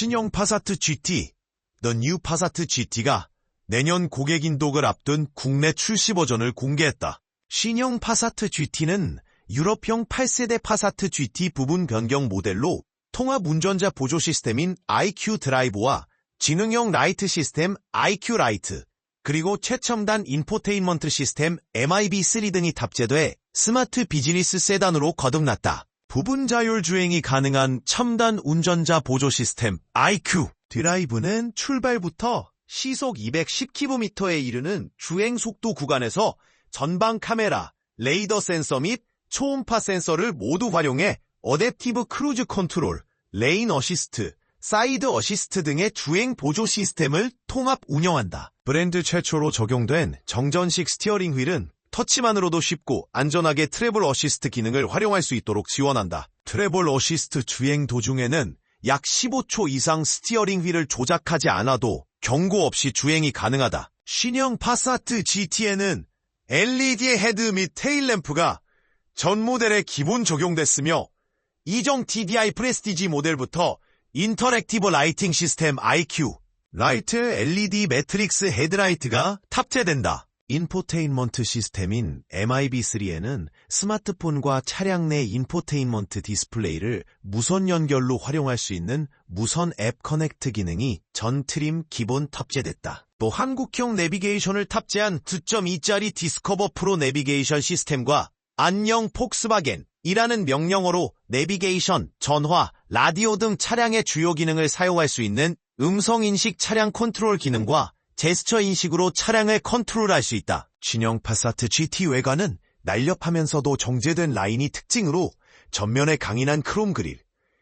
신형 파사트 GT, The New Passat GT가 내년 고객 인독을 앞둔 국내 출시 버전을 공개했다. 신형 파사트 GT는 유럽형 8세대 파사트 GT 부분 변경 모델로 통합 운전자 보조 시스템인 IQ 드라이브와 지능형 라이트 시스템 IQ 라이트, 그리고 최첨단 인포테인먼트 시스템 MIB3 등이 탑재돼 스마트 비즈니스 세단으로 거듭났다. 부분 자율 주행이 가능한 첨단 운전자 보조 시스템 IQ 드라이브는 출발부터 시속 210km에 이르는 주행 속도 구간에서 전방 카메라, 레이더 센서 및 초음파 센서를 모두 활용해 어댑티브 크루즈 컨트롤, 레인 어시스트, 사이드 어시스트 등의 주행 보조 시스템을 통합 운영한다. 브랜드 최초로 적용된 정전식 스티어링 휠은 터치만으로도 쉽고 안전하게 트래블 어시스트 기능을 활용할 수 있도록 지원한다. 트래블 어시스트 주행 도중에는 약 15초 이상 스티어링 휠을 조작하지 않아도 경고 없이 주행이 가능하다. 신형 파사트 GT에는 LED 헤드 및 테일 램프가 전 모델에 기본 적용됐으며 이정 TDI 프레스티지 모델부터 인터랙티브 라이팅 시스템 IQ, 라이트 LED 매트릭스 헤드라이트가 탑재된다. 인포테인먼트 시스템인 MIB3에는 스마트폰과 차량 내 인포테인먼트 디스플레이를 무선 연결로 활용할 수 있는 무선 앱 커넥트 기능이 전 트림 기본 탑재됐다. 또 한국형 내비게이션을 탑재한 2.2짜리 디스커버 프로 내비게이션 시스템과 안녕 폭스바겐 이라는 명령어로 내비게이션, 전화, 라디오 등 차량의 주요 기능을 사용할 수 있는 음성인식 차량 컨트롤 기능과 제스처 인식으로 차량을 컨트롤할 수 있다. 신형 파사트 GT 외관은 날렵하면서도 정제된 라인이 특징으로 전면에 강인한 크롬 그릴,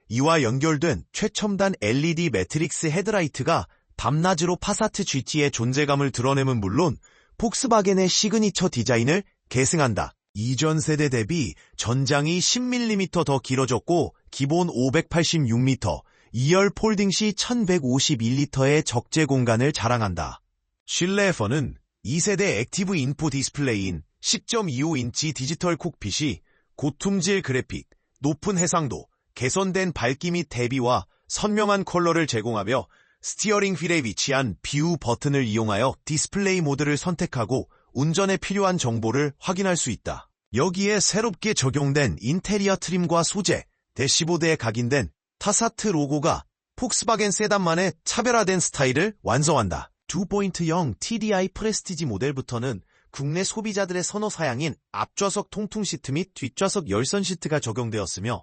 이와 연결된 최첨단 LED 매트릭스 헤드라이트가 밤낮으로 파사트 GT의 존재감을 드러내면 물론 폭스바겐의 시그니처 디자인을 계승한다. 이전 세대 대비 전장이 10mm 더 길어졌고 기본 586m, 2열 폴딩 시 1151리터의 적재 공간을 자랑한다. 실내에서는 2세대 액티브 인포 디스플레이인 10.25인치 디지털 콕핏이 고툼질 그래픽, 높은 해상도, 개선된 밝기 및 대비와 선명한 컬러를 제공하며 스티어링 휠에 위치한 뷰 버튼을 이용하여 디스플레이 모드를 선택하고 운전에 필요한 정보를 확인할 수 있다. 여기에 새롭게 적용된 인테리어 트림과 소재, 대시보드에 각인된 타사트 로고가 폭스바겐 세단만의 차별화된 스타일을 완성한다. 2.0 TDI 프레스티지 모델부터는 국내 소비자들의 선호 사양인 앞좌석 통풍 시트 및 뒷좌석 열선 시트가 적용되었으며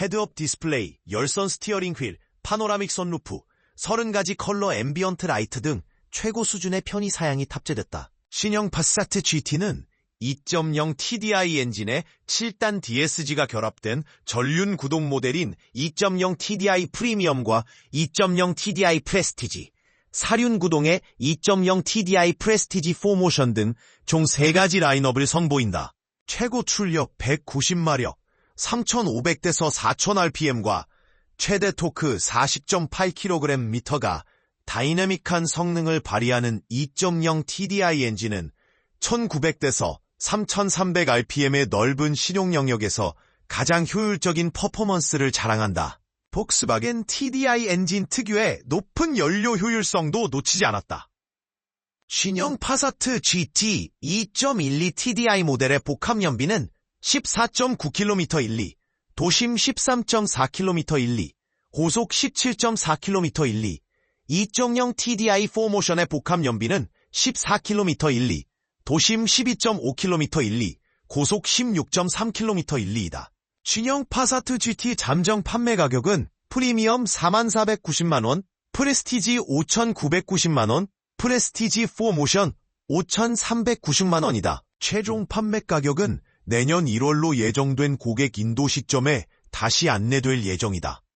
헤드업 디스플레이, 열선 스티어링 휠, 파노라믹 선루프, 30가지 컬러 앰비언트 라이트 등 최고 수준의 편의 사양이 탑재됐다. 신형 파사트 GT는 2.0 TDI 엔진에 7단 DSG가 결합된 전륜 구동 모델인 2.0 TDI 프리미엄과 2.0 TDI 프레스티지, 사륜 구동의 2.0 TDI 프레스티지 4모션 등 총 3가지 라인업을 선보인다. 최고 출력 190마력, 3,500대서 4,000rpm과 최대 토크 40.8kgm가 다이내믹한 성능을 발휘하는 2.0 TDI 엔진은 1900대서 3300rpm의 넓은 실용 영역에서 가장 효율적인 퍼포먼스를 자랑한다. 폭스바겐 TDI 엔진 특유의 높은 연료 효율성도 놓치지 않았다. 신형 파사트 GT 2.12 TDI 모델의 복합 연비는 14.9km 1리, 도심 13.4km 1리, 고속 17.4km 1리, 2.0 TDI 4모션의 복합 연비는 14km 1리, 도심 12.5km 1리, 고속 16.3km 1리이다. 신형 파사트 GT 잠정 판매 가격은 프리미엄 4490만원, 프레스티지 5990만원, 프레스티지 4 모션 5390만원이다. 최종 판매 가격은 내년 1월로 예정된 고객 인도 시점에 다시 안내될 예정이다.